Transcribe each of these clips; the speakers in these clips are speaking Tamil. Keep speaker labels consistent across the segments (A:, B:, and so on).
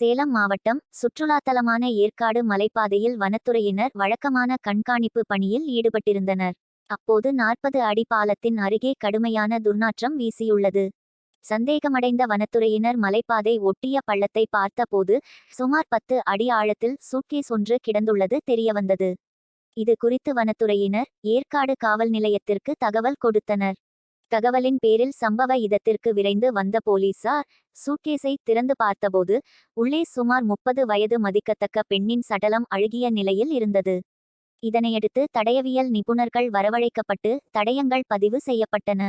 A: சேலம் மாவட்டம் சுற்றுலாத்தலமான ஏற்காடு மலைப்பாதையில் வனத்துறையினர் வழக்கமான கண்காணிப்பு பணியில் ஈடுபட்டிருந்தனர். அப்போது நாற்பது அடி பாலத்தின் அருகே கடுமையான துர்நாற்றம் வீசியுள்ளது. சந்தேகமடைந்த வனத்துறையினர் மலைப்பாதை ஒட்டிய பள்ளத்தை பார்த்தபோது சுமார் பத்து அடி ஆழத்தில் சூட்கேஸ் ஒன்று கிடந்துள்ளது தெரியவந்தது. இது குறித்து வனத்துறையினர் ஏற்காடு காவல் நிலையத்திற்கு தகவல் கொடுத்தனர். தகவலின் பேரில் சம்பவ இடத்திற்கு விரைந்து வந்த போலீசார் சூட்கேஸை திறந்து பார்த்தபோது உள்ளே சுமார் முப்பது வயது மதிக்கத்தக்க பெண்ணின் சடலம் அழுகிய நிலையில் இருந்தது. இதனையடுத்து தடயவியல் நிபுணர்கள் வரவழைக்கப்பட்டு தடயங்கள் பதிவு செய்யப்பட்டன.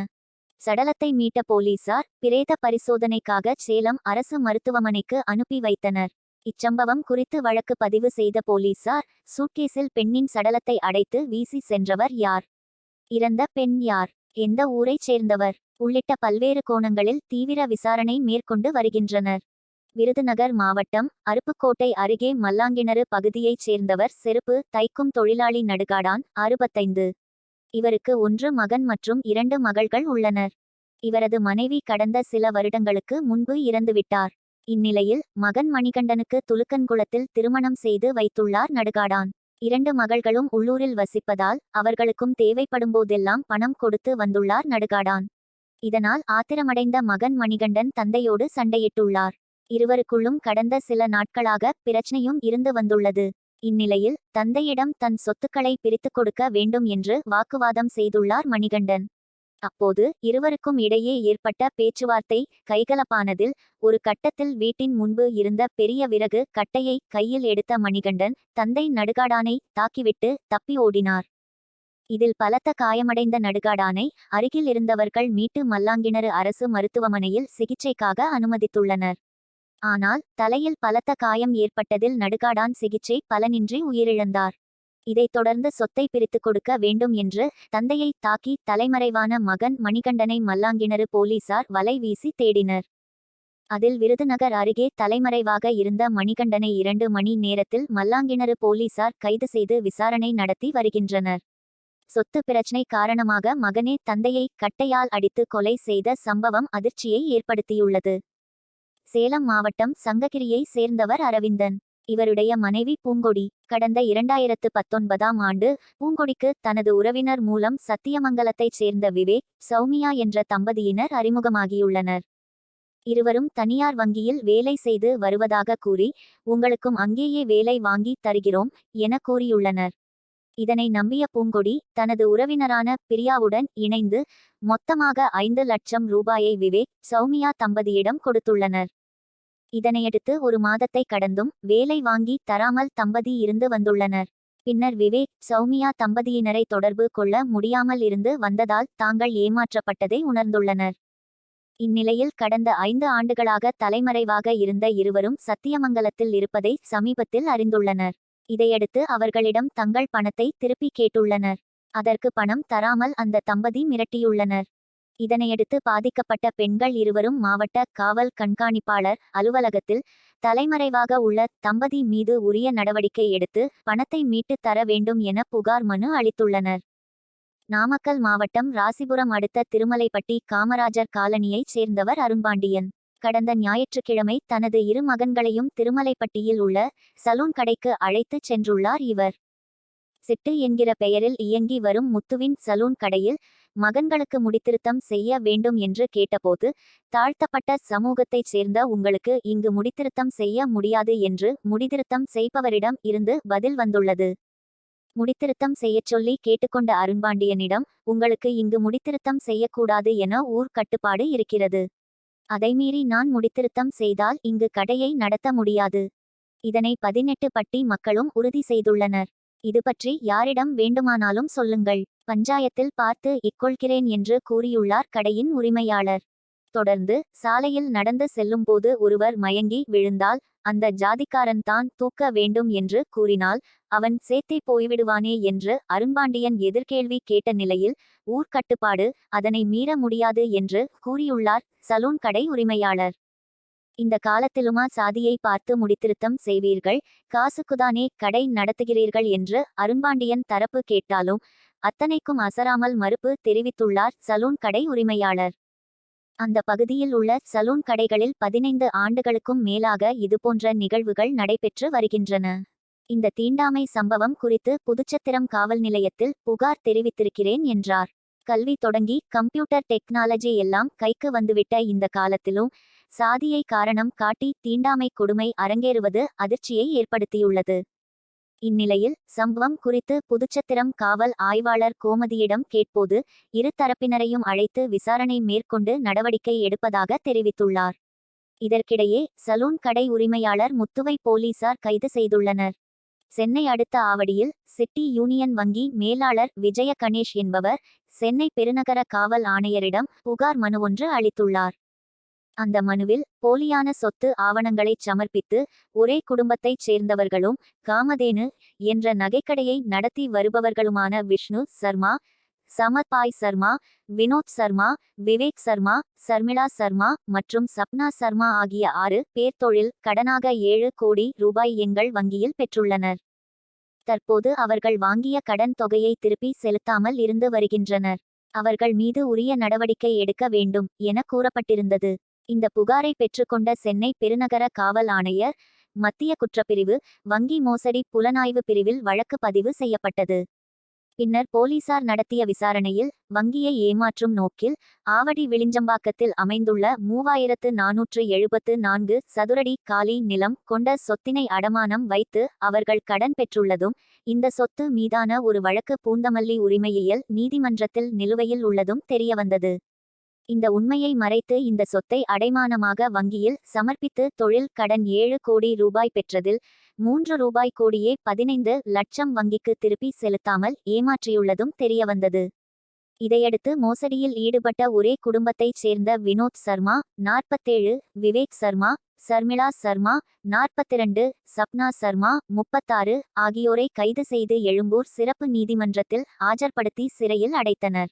A: சடலத்தை மீட்ட போலீசார் பிரேத பரிசோதனைக்காக சேலம் அரசு மருத்துவமனைக்கு அனுப்பி வைத்தனர். இச்சம்பவம் குறித்து வழக்கு பதிவு செய்த போலீசார் சூட்கேஸில் பெண்ணின் சடலத்தை அடைத்து வீசி சென்றவர் யார்? இறந்த பெண் யார்? எந்த ஊரைச் சேர்ந்தவர்? உள்ளிட்ட பல்வேறு கோணங்களில் தீவிர விசாரணை மேற்கொண்டு வருகின்றனர். விருதுநகர் மாவட்டம் அருப்புக்கோட்டை அருகே மல்லாங்கிணறு பகுதியைச் சேர்ந்தவர் செருப்பு தைக்கும் தொழிலாளி நடுகாடான் அறுபத்தைந்து. இவருக்கு ஒன்று மகன் மற்றும் இரண்டு மகள்கள் உள்ளனர். இவரது மனைவி கடந்த சில வருடங்களுக்கு முன்பு இறந்துவிட்டார். இந்நிலையில் மகன் மணிகண்டனுக்கு துலுக்கன்குளத்தில் திருமணம் செய்து வைத்துள்ளார் நடுகாடான். இரண்டு மகள்களும் உள்ளூரில் வசிப்பதால் அவர்களுக்கும் தேவைப்படும்போதெல்லாம் பணம் கொடுத்து வந்துள்ளார் நடுகாடான். இதனால் ஆத்திரமடைந்த மகன் மணிகண்டன் தந்தையோடு சண்டையிட்டுள்ளார். இருவருக்குள்ளும் கடந்த சில நாட்களாக பிரச்சனையும் இருந்து வந்துள்ளது. இந்நிலையில் தந்தையிடம் தன் சொத்துக்களை பிரித்துக் கொடுக்க வேண்டும் என்று வாக்குவாதம் செய்துள்ளார் மணிகண்டன். அப்போது இருவருக்கும் இடையே ஏற்பட்ட பேச்சுவார்த்தை கைகலப்பானதில் ஒரு கட்டத்தில் வீட்டின் முன்பு இருந்த பெரிய விறகு கட்டையை கையில் எடுத்த மணிகண்டன் தந்தை நடுகாடானை தாக்கிவிட்டு தப்பி ஓடினார். இதில் பலத்த காயமடைந்த நடுகாடானை அருகில் இருந்தவர்கள் மீட்டு மல்லாங்கிணறு அரசு மருத்துவமனையில் சிகிச்சைக்காக அனுமதித்துள்ளனர். ஆனால் தலையில் பலத்த காயம் ஏற்பட்டதில் நடுகாடான் சிகிச்சை பலனின்றி உயிரிழந்தார். இதைத் தொடர்ந்து சொத்தை பிரித்துக் கொடுக்க வேண்டும் என்று தந்தையை தாக்கி தலைமறைவான மகன் மணிகண்டனை மல்லாங்கிணறு போலீசார் வலை வீசி தேடினர். அதில் விருதுநகர் அருகே தலைமறைவாக இருந்த மணிகண்டனை இரண்டு மணி நேரத்தில் மல்லாங்கிணறு போலீசார் கைது செய்து விசாரணை நடத்தி வருகின்றனர். சொத்து பிரச்சினை காரணமாக மகனே தந்தையை கட்டையால் அடித்து கொலை செய்த சம்பவம் அதிர்ச்சியை ஏற்படுத்தியுள்ளது. சேலம் மாவட்டம் சங்ககிரியை சேர்ந்தவர் அரவிந்தன். இவருடைய மனைவி பூங்கொடி. கடந்த இரண்டாயிரத்து பத்தொன்பதாம் ஆண்டு பூங்கொடிக்கு தனது உறவினர் மூலம் சத்தியமங்கலத்தைச் சேர்ந்த விவேக் சௌமியா என்ற தம்பதியினர் அறிமுகமாகியுள்ளனர். இருவரும் தனியார் வங்கியில் வேலை செய்து வருவதாக கூறி உங்களுக்கும் அங்கேயே வேலை வாங்கி தருகிறோம் என கூறியுள்ளனர். இதனை நம்பிய பூங்கொடி தனது உறவினரான பிரியாவுடன் இணைந்து மொத்தமாக ஐந்து லட்சம் ரூபாயை விவேக் சௌமியா தம்பதியிடம் கொடுத்துள்ளனர். இதனையடுத்து ஒரு மாதத்தை கடந்தும் வேலை வாங்கி தராமல் தம்பதி இருந்து வந்துள்ளனர். பின்னர் விவேக் சௌமியா தம்பதியினரை தொடர்பு கொள்ள முடியாமல் இருந்து வந்ததால் தாங்கள் ஏமாற்றப்பட்டதை உணர்ந்துள்ளனர். இந்நிலையில் கடந்த ஐந்து ஆண்டுகளாக தலைமறைவாக இருந்த இருவரும் சத்தியமங்கலத்தில் இருப்பதை சமீபத்தில் அறிந்துள்ளனர். இதையடுத்து அவர்களிடம் தங்கள் பணத்தை திருப்பி கேட்டுள்ளனர். அதற்கு பணம் தராமல் அந்த தம்பதி மிரட்டியுள்ளனர். இதனையடுத்து பாதிக்கப்பட்ட பெண்கள் இருவரும் மாவட்ட காவல் கண்காணிப்பாளர் அலுவலகத்தில் தலைமறைவாக உள்ள தம்பதி மீது உரிய நடவடிக்கை எடுத்து பணத்தை மீட்டு தர வேண்டும் என புகார் மனு அளித்துள்ளனர். நாமக்கல் மாவட்டம் ராசிபுரம் அடுத்த திருமலைப்பட்டி காமராஜர் காலனியைச் சேர்ந்தவர் அருண்பாண்டியன். கடந்த ஞாயிற்றுக்கிழமை தனது இரு மகன்களையும் திருமலைப்பட்டியில் உள்ள சலூன் கடைக்கு அழைத்துச் சென்றுள்ளார் இவர். சிட்டு என்கிற பெயரில் இயங்கி வரும் முத்துவின் சலூன் கடையில் மகன்களுக்கு முடித்திருத்தம் செய்ய வேண்டும் என்று கேட்டபோது தாழ்த்தப்பட்ட சமூகத்தைச் சேர்ந்த உங்களுக்கு இங்கு முடித்திருத்தம் செய்ய முடியாது என்று முடிதிருத்தம் செய்பவரிடம் இருந்து பதில் வந்துள்ளது. முடித்திருத்தம் செய்யச் சொல்லி கேட்டுக்கொண்ட அருண்பாண்டியனிடம் உங்களுக்கு இங்கு முடித்திருத்தம் செய்யக்கூடாது என ஊர் கட்டுப்பாடு இருக்கிறது. அதைமீறி நான் முடித்திருத்தம் செய்தால் இங்கு கடையை நடத்த முடியாது. இதனை பதினெட்டு பட்டி மக்களும் உறுதி செய்துள்ளனர். இது பற்றி யாரிடம் வேண்டுமானாலும் சொல்லுங்கள். பஞ்சாயத்தில் பார்த்து இக்கொள்கிறேன் என்று கூறியுள்ளார் கடையின் உரிமையாளர். தொடர்ந்து சாலையில் நடந்து செல்லும்போது ஒருவர் மயங்கி விழுந்தால் அந்த ஜாதிக்காரன் தான் தூக்க வேண்டும் என்று கூறினால் அவன் சேத்தை போய்விடுவானே என்று அருண்பாண்டியன் எதிர்கேள்வி கேட்ட நிலையில் ஊர்க்கட்டுப்பாடு அதனை மீற முடியாது என்று கூறியுள்ளார் சலூன் கடை உரிமையாளர். இந்த காலத்திலுமா சாதியை பார்த்து முடித்திருத்தம் செய்வீர்கள். காசுக்குதானே கடை நடத்துகிறீர்கள் என்று அரும்பாண்டியன் தரப்பு கேட்டாலும் அத்தனைக்கும் அசராமல் மறுப்பு தெரிவித்துள்ளார் சலூன் கடை உரிமையாளர். அந்த பகுதியில் உள்ள சலூன் கடைகளில் பதினைந்து ஆண்டுகளுக்கும் மேலாக இதுபோன்ற நிகழ்வுகள் நடைபெற்று வருகின்றன. இந்த தீண்டாமை சம்பவம் குறித்து புதுச்சத்திரம் காவல் நிலையத்தில் புகார் தெரிவித்திருக்கிறேன் என்றார். கல்வி தொடங்கி கம்ப்யூட்டர் டெக்னாலஜி எல்லாம் கைக்கு வந்துவிட்ட இந்த காலத்திலும் சாதியை காரணம் காட்டி தீண்டாமை கொடுமை அரங்கேறுவது அதிர்ச்சியை ஏற்படுத்தியுள்ளது. இந்நிலையில் சம்பவம் குறித்து புதுச்சத்திரம் காவல் ஆய்வாளர் கோமதியிடம் கேட்போது இரு தரப்பினரையும் அழைத்து விசாரணை மேற்கொண்டு நடவடிக்கை எடுப்பதாக தெரிவித்துள்ளார். இதற்கிடையே சலூன் கடை உரிமையாளர் முத்துவை போலீசார் கைது செய்துள்ளனர். சென்னை அடுத்த ஆவடியில் சிட்டி யூனியன் வங்கி மேலாளர் விஜய கணேஷ் என்பவர் சென்னை பெருநகர காவல் ஆணையரிடம் புகார் மனு ஒன்று அளித்துள்ளார். அந்த மனுவில் போலியான சொத்து ஆவணங்களைச் சமர்ப்பித்து ஒரே குடும்பத்தைச் சேர்ந்தவர்களும் காமதேனு என்ற நகைக்கடையை நடத்தி வருபவர்களுமான விஷ்ணு சர்மா சமத்பாய் சர்மா வினோத் சர்மா விவேக் சர்மா சர்மிளா சர்மா மற்றும் சப்னா சர்மா ஆகிய ஆறு பேர் தொழில் கடனாக ஏழு கோடி ரூபாய் எங்கள் வங்கியில் பெற்றுள்ளனர். தற்போது அவர்கள் வாங்கிய கடன் தொகையை திருப்பி செலுத்தாமல் இருந்து வருகின்றனர். அவர்கள் மீது உரிய நடவடிக்கை எடுக்க வேண்டும் என கூறப்பட்டிருந்தது. இந்த புகாரை பெற்றுக்கொண்ட சென்னை பெருநகர காவல் ஆணையர் மத்திய குற்றப்பிரிவு வங்கி மோசடி புலனாய்வு பிரிவில் வழக்கு பதிவு செய்யப்பட்டது. பின்னர் போலீசார் நடத்திய விசாரணையில் வங்கியை ஏமாற்றும் நோக்கில் ஆவடி விளிஞ்சம்பாக்கத்தில் அமைந்துள்ள மூவாயிரத்து நானூற்று எழுபத்து நான்கு சதுரடி காலி நிலம் கொண்ட சொத்தினை அடமானம் வைத்து அவர்கள் கடன் பெற்றுள்ளதும் இந்த சொத்து மீதான ஒரு வழக்கு பூந்தமல்லி உரிமையியல் நீதிமன்றத்தில் நிலுவையில் உள்ளதும் தெரியவந்தது. இந்த உண்மையை மறைத்து இந்த சொத்தை அடைமானமாக வங்கியில் சமர்ப்பித்து தொழில் கடன் ஏழு கோடி ரூபாய் பெற்றதில் மூன்று ரூபாய் கோடியே பதினைந்து லட்சம் வங்கிக்கு திருப்பி செலுத்தாமல் ஏமாற்றியுள்ளதும் தெரியவந்தது. இதையடுத்து மோசடியில் ஈடுபட்ட ஒரே குடும்பத்தைச் சேர்ந்த வினோத் சர்மா நாற்பத்தேழு விவேக் சர்மா சர்மிளா சர்மா நாற்பத்திரண்டு சப்னா சர்மா முப்பத்தாறு ஆகியோரை கைது செய்து எழும்பூர் சிறப்பு நீதிமன்றத்தில் ஆஜர்படுத்தி சிறையில் அடைத்தனர்.